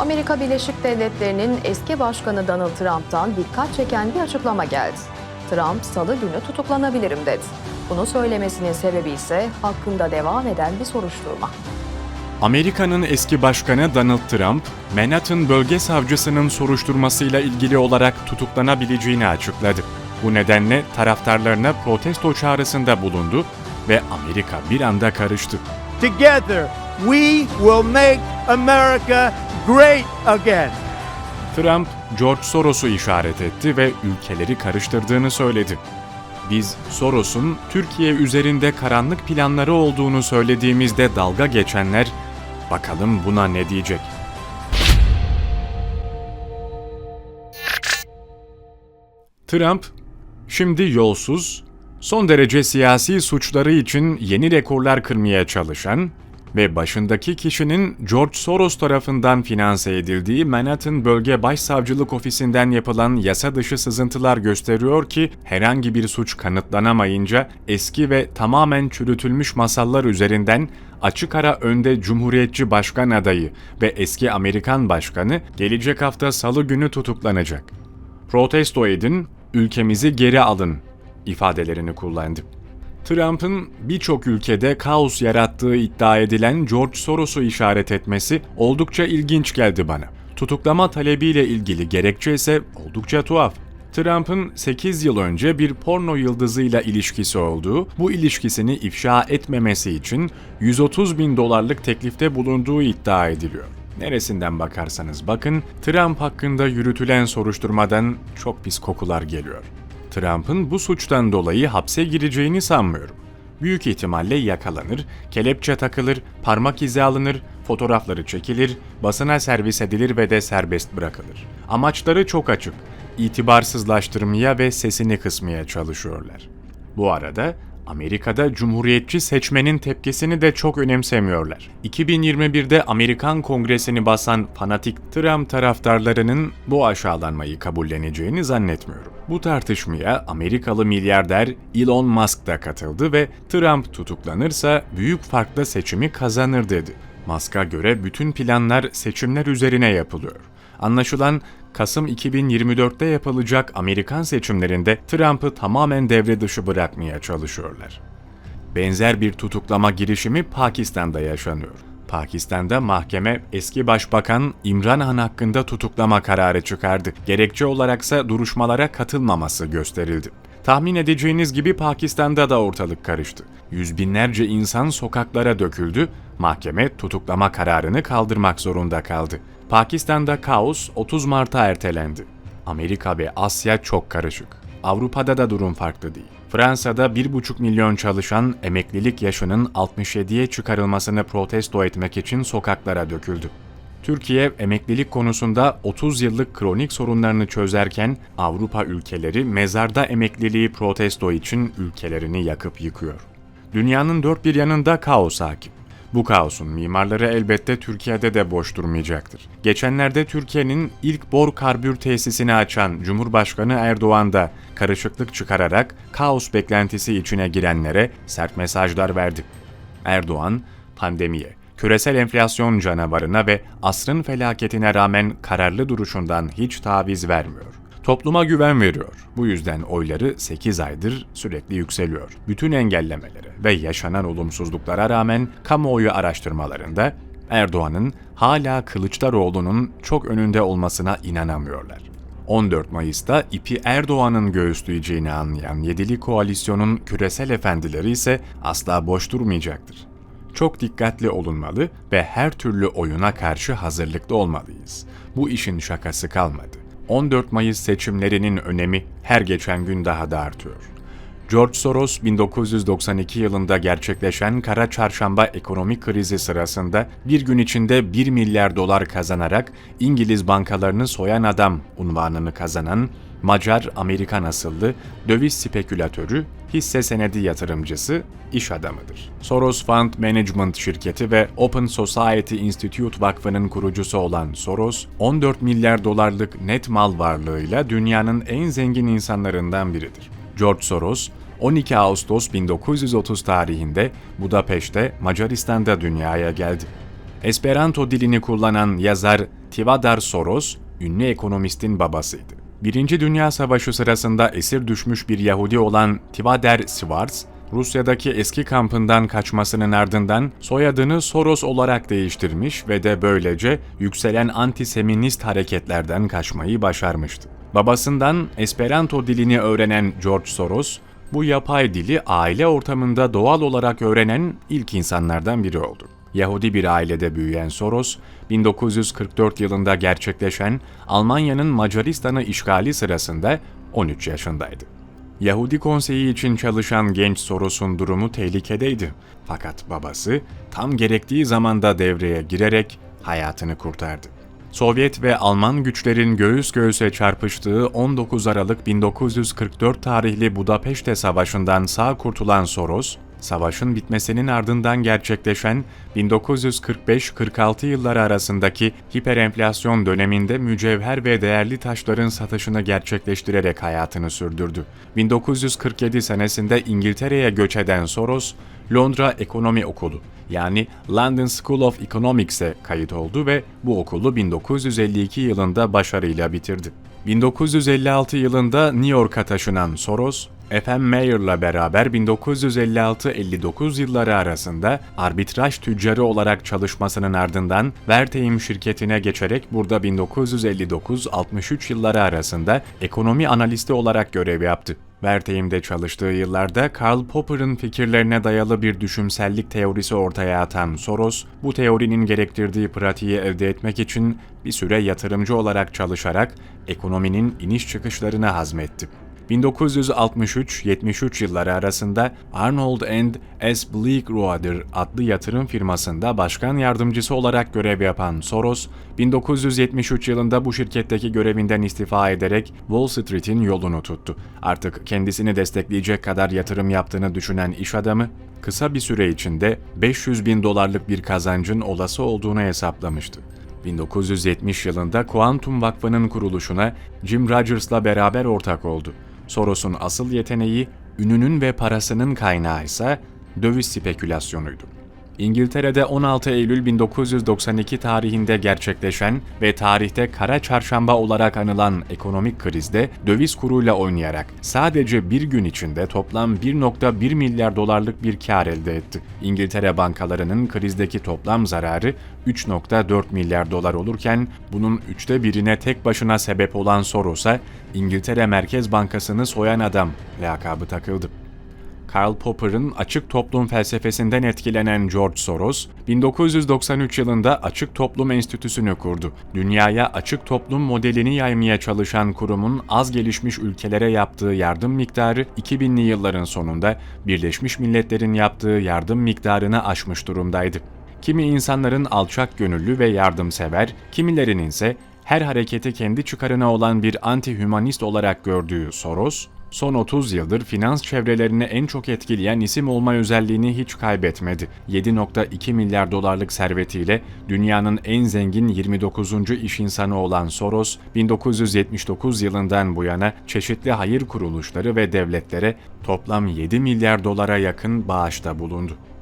Amerika Birleşik Devletleri'nin eski başkanı Donald Trump'tan dikkat çeken bir açıklama geldi. Trump salı günü tutuklanabilirim dedi. Bunu söylemesinin sebebi ise hakkında devam eden bir soruşturma. Amerika'nın eski başkanı Donald Trump, Manhattan bölge savcısının soruşturmasıyla ilgili olarak tutuklanabileceğini açıkladı. Bu nedenle taraftarlarına protesto çağrısında bulundu ve Amerika bir anda karıştı. Together, we will make America great again. Trump, George Soros'u işaret etti ve ülkeleri karıştırdığını söyledi. Biz Soros'un Türkiye üzerinde karanlık planları olduğunu söylediğimizde dalga geçenler, bakalım buna ne diyecek? Trump, şimdi yolsuz, son derece siyasi suçları için yeni rekorlar kırmaya çalışan ve başındaki kişinin George Soros tarafından finanse edildiği Manhattan Bölge Başsavcılık Ofisi'nden yapılan yasa dışı sızıntılar gösteriyor ki herhangi bir suç kanıtlanamayınca eski ve tamamen çürütülmüş masallar üzerinden açık ara önde Cumhuriyetçi Başkan adayı ve eski Amerikan Başkanı gelecek hafta Salı günü tutuklanacak. Protesto edin, ülkemizi geri alın ifadelerini kullandı. Trump'ın birçok ülkede kaos yarattığı iddia edilen George Soros'u işaret etmesi oldukça ilginç geldi bana. Tutuklama talebiyle ilgili gerekçe ise oldukça tuhaf. Trump'ın 8 yıl önce bir porno yıldızıyla ilişkisi olduğu, bu ilişkisini ifşa etmemesi için 130 bin dolarlık teklifte bulunduğu iddia ediliyor. Neresinden bakarsanız bakın, Trump hakkında yürütülen soruşturmadan çok pis kokular geliyor. Trump'ın bu suçtan dolayı hapse gireceğini sanmıyorum. Büyük ihtimalle yakalanır, kelepçe takılır, parmak izi alınır, fotoğrafları çekilir, basına servis edilir ve de serbest bırakılır. Amaçları çok açık. İtibarsızlaştırmaya ve sesini kısmaya çalışıyorlar. Bu arada Amerika'da cumhuriyetçi seçmenin tepkisini de çok önemsemiyorlar. 2021'de Amerikan Kongresini basan fanatik Trump taraftarlarının bu aşağılanmayı kabulleneceğini zannetmiyorum. Bu tartışmaya Amerikalı milyarder Elon Musk da katıldı ve Trump tutuklanırsa büyük farkla seçimi kazanır dedi. Musk'a göre bütün planlar seçimler üzerine yapılıyor. Anlaşılan Kasım 2024'te yapılacak Amerikan seçimlerinde Trump'ı tamamen devre dışı bırakmaya çalışıyorlar. Benzer bir tutuklama girişimi Pakistan'da yaşanıyor. Pakistan'da mahkeme eski başbakan İmran Han hakkında tutuklama kararı çıkardı. Gerekçe olaraksa duruşmalara katılmaması gösterildi. Tahmin edeceğiniz gibi Pakistan'da da ortalık karıştı. Yüz binlerce insan sokaklara döküldü, mahkeme tutuklama kararını kaldırmak zorunda kaldı. Pakistan'da kaos 30 Mart'a ertelendi. Amerika ve Asya çok karışık. Avrupa'da da durum farklı değil. Fransa'da 1,5 milyon çalışan emeklilik yaşının 67'ye çıkarılmasını protesto etmek için sokaklara döküldü. Türkiye emeklilik konusunda 30 yıllık kronik sorunlarını çözerken Avrupa ülkeleri mezarda emekliliği protesto için ülkelerini yakıp yıkıyor. Dünyanın dört bir yanında kaos hakim. Bu kaosun mimarları elbette Türkiye'de de boş durmayacaktır. Geçenlerde Türkiye'nin ilk bor karbür tesisini açan Cumhurbaşkanı Erdoğan da karışıklık çıkararak kaos beklentisi içine girenlere sert mesajlar verdi. Erdoğan, pandemiye, küresel enflasyon canavarına ve asrın felaketine rağmen kararlı duruşundan hiç taviz vermiyor. Topluma güven veriyor. Bu yüzden oyları 8 aydır sürekli yükseliyor. Bütün engellemelere ve yaşanan olumsuzluklara rağmen kamuoyu araştırmalarında Erdoğan'ın hala Kılıçdaroğlu'nun çok önünde olmasına inanamıyorlar. 14 Mayıs'ta ipi Erdoğan'ın göğüsleyeceğini anlayan Yedili Koalisyon'un küresel efendileri ise asla boş durmayacaktır. Çok dikkatli olunmalı ve her türlü oyuna karşı hazırlıklı olmalıyız. Bu işin şakası kalmadı. 14 Mayıs seçimlerinin önemi her geçen gün daha da artıyor. George Soros 1992 yılında gerçekleşen Kara Çarşamba ekonomik krizi sırasında bir gün içinde 1 milyar dolar kazanarak İngiliz bankalarını soyan adam unvanını kazanan Macar-Amerikan asıllı döviz spekülatörü, hisse senedi yatırımcısı, iş adamıdır. Soros Fund Management şirketi ve Open Society Institute Vakfı'nın kurucusu olan Soros, 14 milyar dolarlık net mal varlığıyla dünyanın en zengin insanlarından biridir. George Soros, 12 Ağustos 1930 tarihinde Budapeşte, Macaristan'da dünyaya geldi. Esperanto dilini kullanan yazar Tivadar Soros, ünlü ekonomistin babasıydı. Birinci Dünya Savaşı sırasında esir düşmüş bir Yahudi olan Tivader Swartz, Rusya'daki eski kampından kaçmasının ardından soyadını Soros olarak değiştirmiş ve de böylece yükselen antiseminist hareketlerden kaçmayı başarmıştı. Babasından Esperanto dilini öğrenen George Soros, bu yapay dili aile ortamında doğal olarak öğrenen ilk insanlardan biri oldu. Yahudi bir ailede büyüyen Soros, 1944 yılında gerçekleşen Almanya'nın Macaristan'ı işgali sırasında 13 yaşındaydı. Yahudi konseyi için çalışan genç Soros'un durumu tehlikedeydi. Fakat babası tam gerektiği zamanda devreye girerek hayatını kurtardı. Sovyet ve Alman güçlerin göğüs göğüse çarpıştığı 19 Aralık 1944 tarihli Budapeşte Savaşı'ndan sağ kurtulan Soros, savaşın bitmesinin ardından gerçekleşen 1945-46 yılları arasındaki hiperenflasyon döneminde mücevher ve değerli taşların satışını gerçekleştirerek hayatını sürdürdü. 1947 senesinde İngiltere'ye göç eden Soros, Londra Ekonomi Okulu yani London School of Economics'e kayıt oldu ve bu okulu 1952 yılında başarıyla bitirdi. 1956 yılında New York'a taşınan Soros, F.M. Mayer'la beraber 1956-59 yılları arasında arbitraj tüccarı olarak çalışmasının ardından Wertheim şirketine geçerek burada 1959-63 yılları arasında ekonomi analisti olarak görev yaptı. Wertheim'de çalıştığı yıllarda Karl Popper'ın fikirlerine dayalı bir düşünsellik teorisi ortaya atan Soros, bu teorinin gerektirdiği pratiği elde etmek için bir süre yatırımcı olarak çalışarak ekonominin iniş çıkışlarını hazmetti. 1963-73 yılları arasında Arnold and S. Bleakwater adlı yatırım firmasında başkan yardımcısı olarak görev yapan Soros, 1973 yılında bu şirketteki görevinden istifa ederek Wall Street'in yolunu tuttu. Artık kendisini destekleyecek kadar yatırım yaptığını düşünen iş adamı, kısa bir süre içinde 500 bin dolarlık bir kazancın olası olduğunu hesaplamıştı. 1970 yılında Kuantum Vakfı'nın kuruluşuna Jim Rogers'la beraber ortak oldu. Soros'un asıl yeteneği, ününün ve parasının kaynağı ise döviz spekülasyonuydu. İngiltere'de 16 Eylül 1992 tarihinde gerçekleşen ve tarihte kara çarşamba olarak anılan ekonomik krizde döviz kuruyla oynayarak sadece bir gün içinde toplam 1.1 milyar dolarlık bir kar elde etti. İngiltere bankalarının krizdeki toplam zararı 3.4 milyar dolar olurken bunun üçte birine tek başına sebep olan Soros'a İngiltere Merkez Bankası'nı soyan adam lakabı takıldı. Karl Popper'ın açık toplum felsefesinden etkilenen George Soros, 1993 yılında Açık Toplum Enstitüsü'nü kurdu. Dünyaya açık toplum modelini yaymaya çalışan kurumun az gelişmiş ülkelere yaptığı yardım miktarı 2000'li yılların sonunda Birleşmiş Milletler'in yaptığı yardım miktarını aşmış durumdaydı. Kimi insanların alçak gönüllü ve yardımsever, kimilerinin ise her hareketi kendi çıkarına olan bir anti-hümanist olarak gördüğü Soros, son 30 yıldır finans çevrelerini en çok etkileyen isim olma özelliğini hiç kaybetmedi. 7.2 milyar dolarlık servetiyle dünyanın en zengin 29. iş insanı olan Soros, 1979 yılından bu yana çeşitli hayır kuruluşları ve devletlere toplam 7 milyar dolara yakın bağışta bulundu.